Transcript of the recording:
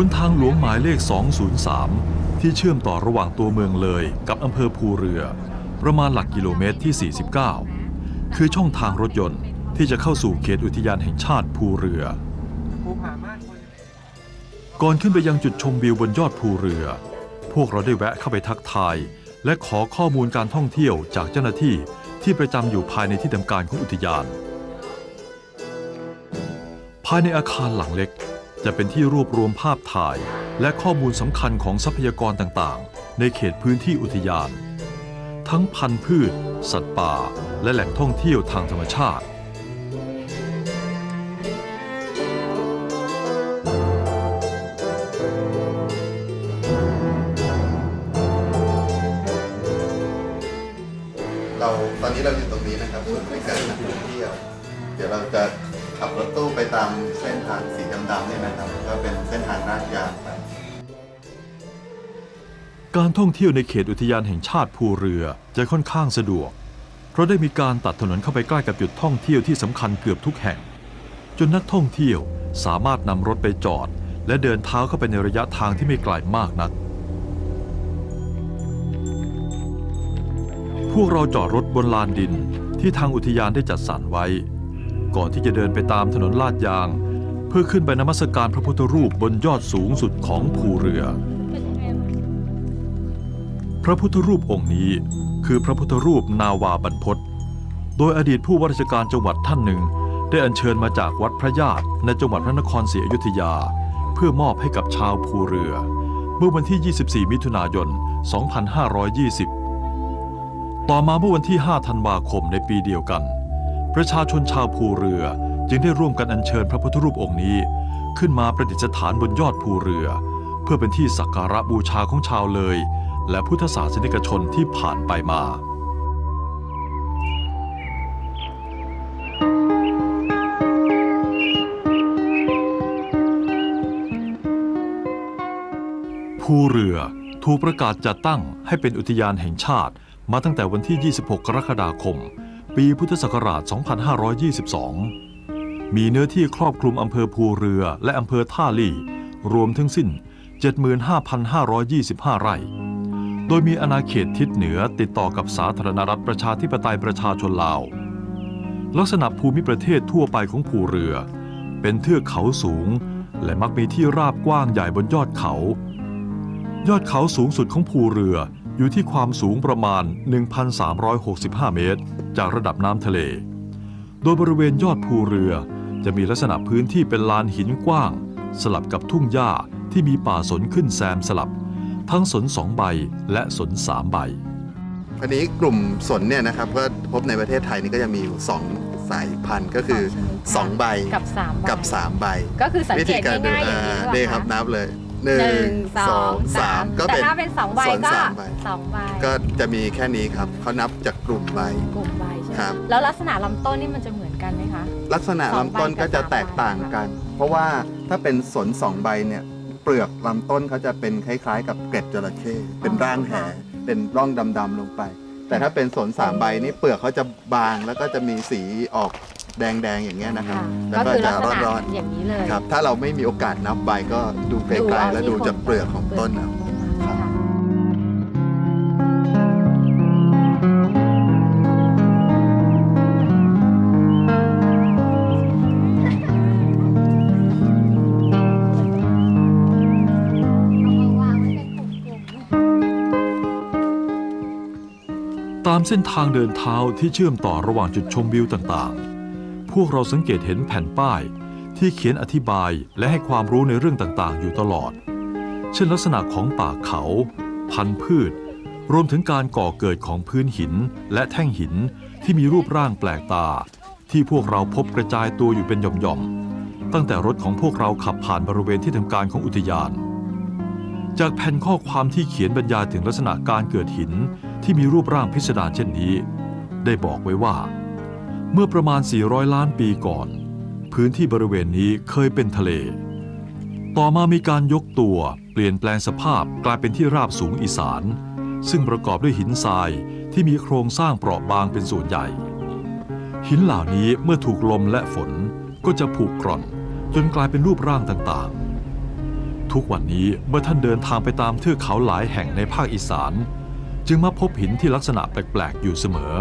บนทางหลวงหมายเลข 203 ที่เชื่อมต่อระหว่างตัวเมืองเลยกับอำเภอภูเรือ ประมาณหลักกิโลเมตรที่ 49 คือช่องทางรถยนต์ที่จะเข้าสู่เขตอุทยานแห่งชาติภูเรือ ก่อนขึ้นไปยังจุดชมวิวบนยอดภูเรือ พวกเราได้แวะเข้าไปทักทาย และขอข้อมูลการท่องเที่ยวจากเจ้าหน้าที่ที่ประจำอยู่ภายในที่ทำการของอุทยาน ภายในอาคารหลังเล็ก จะเป็นที่รวบรวมภาพถ่าย และข้อมูลสำคัญของทรัพยากรต่างๆ ในเขตพื้นที่อุทยาน ทั้งพันธุ์พืช สัตว์ป่า และแหล่งท่องเที่ยวทางธรรมชาติ เราตอนนี้เราอยู่ตรงนี้นะครับศูนย์บริการนักท่องเที่ยว เดี๋ยวเราจะ ขับรถตู้ไปตามเส้นทางสีดำๆเนี่ยนะครับ ก็เป็นเส้นทางลาดยางไป การท่องเที่ยวในเขตอุทยานแห่งชาติภูเรือจะค่อนข้างสะดวก เพราะได้มีการตัดถนนเข้าไปใกล้กับจุดท่องเที่ยวที่สำคัญเกือบทุกแห่ง จนนักท่องเที่ยวสามารถนำรถไปจอด และเดินเท้าเข้าไปในระยะทางที่ไม่ไกลมากนัก พวกเราจอดรถบนลานดินที่ทางอุทยานได้จัดสรรไว้ ก่อนที่จะเดินไปตามถนนลาดยาง เพื่อขึ้นไปนมัสการพระพุทธรูปบนยอดสูงสุดของภูเรือ พระพุทธรูปองค์นี้คือพระพุทธรูปนาวาบรรพตโดยอดีตผู้ว่าราชการจังหวัดท่านหนึ่ง ได้อัญเชิญมาจากวัดพระญาติในจังหวัดพระนครศรีอยุธยา เพื่อมอบให้กับชาวภูเรือ เมื่อวันที่ 24 มิถุนายน 2520 ต่อมาเมื่อวันที่ 5 ธันวาคมในปีเดียวกัน ประชาชนชาวภูเรือจึงได้ร่วมกันอัญเชิญพระพุทธรูปองค์นี้ ขึ้นมาประดิษฐานบนยอดภูเรือ เพื่อเป็นที่สักการะบูชาของชาวเลย และพุทธศาสนิกชนที่ผ่านไปมาภูเรือถูกประกาศจัดตั้งให้เป็นอุทยานแห่งชาติมาตั้งแต่วันที่ 26 กรกฎาคม ปีพุทธศักราช 2522 มีเนื้อที่ครอบคลุมอำเภอภูเรือและอำเภอท่าลี่ รวมทั้งสิ้น 75,525 ไร่ โดยมีอาณาเขตทิศเหนือติดต่อกับสาธารณรัฐประชาธิปไตยประชาชนลาว ลักษณะภูมิประเทศทั่วไปของภูเรือ เป็นเทือกเขาสูง และมักมีที่ราบกว้างใหญ่บนยอดเขา ยอดเขาสูงสุดของภูเรือ อยู่ที่ความสูงประมาณ 1,365 เมตร จากระดับน้ำทะเล โดยบริเวณยอดภูเรือจะมีลักษณะพื้นที่เป็นลานหินกว้าง สลับกับทุ่งหญ้าที่มีป่าสนขึ้นแซมสลับ ทั้งสนสองใบและสนสามใบ อันนี้กลุ่มสนเนี่ยนะครับก็พบในประเทศไทยนี่ก็จะมีอยู่สองสายพันธุ์ก็คือสองใบกับสามใบกับสามใบก็คือสังวิเกธีตการดูง่ายๆอย่างอ่านี้นี่ว่าครับนับเลย หหนึ่นึ่งงสสอองงสาสามมก็แต่เป็นถ้าเป็นสองใบสนก็สามใบ สองใบก็จะมีแค่นี้ครับเขานับจากกลุ่มใบ กลุ่มใบใช่ไหมครับ แล้วลักษณะลำต้นนี่มันจะเหมือนกันไหมคะ ลักษณะสองใบลำต้นก็จะแตกต่างกัน เพราะว่าถ้าเป็นสนสองใบเนี่ยเปลือกลำต้นเขาจะเป็นคล้ายๆ กับเกล็ดจระเข้เป็นร่างแหเป็นร่องดำๆลงไป แต่ถ้าเป็นสนสามใบนี่เปลือกเขาจะบางแล้วก็จะมีสีออก แดงๆอย่างเงี้ยนะครับค่ะแล้วก็ก็คือจะลักษณะร้อนอย่างนี้เลยๆครับถ้าเราไม่มีโอกาสนับใบก็ดูไกลๆแล้วดูจากเปลือกของต้นเอาครับค่ะตามเส้นทางเดินเท้าที่เชื่อมต่อระหว่างจุดชมวิวต่างๆพ วกเราสังเกตเห็นแผ่นป้าย ที่เขียนอธิบายและให้ความรู้ในเรื่องต่างๆ อยู่ตลอด เช่นลักษณะของป่าเขา พันธุ์พืช รวมถึงการก่อเกิดของพื้นหินและแท่งหินที่มีรูปร่างแปลกตา ที่พวกเราพบกระจายตัวอยู่เป็นหย่อมๆ ตั้งแต่รถของพวกเราขับผ่านบริเวณที่ทำการของอุทยาน จากแผ่นข้อความที่เขียนบรรยายถึงลักษณะการเกิดหินที่มีรูปร่างพิสดารเช่นนี้ ได้บอกไว้ว่า เมื่อประมาณ 400 ล้านปีก่อน พื้นที่บริเวณนี้เคยเป็นทะเล ต่อมามีการยกตัวเปลี่ยนแปลงสภาพกลายเป็นที่ราบสูงอีสาน ซึ่งประกอบด้วยหินทรายที่มีโครงสร้างเปราะบางเป็นส่วนใหญ่ หินเหล่านี้เมื่อถูกลมและฝนก็จะผุกร่อน จนกลายเป็นรูปร่างต่างๆ ทุกวันนี้เมื่อท่านเดินทางไปตามเทือกเขาหลายแห่งในภาคอีสาน จึงมาพบหินที่ลักษณะแปลกๆอยู่เสมอ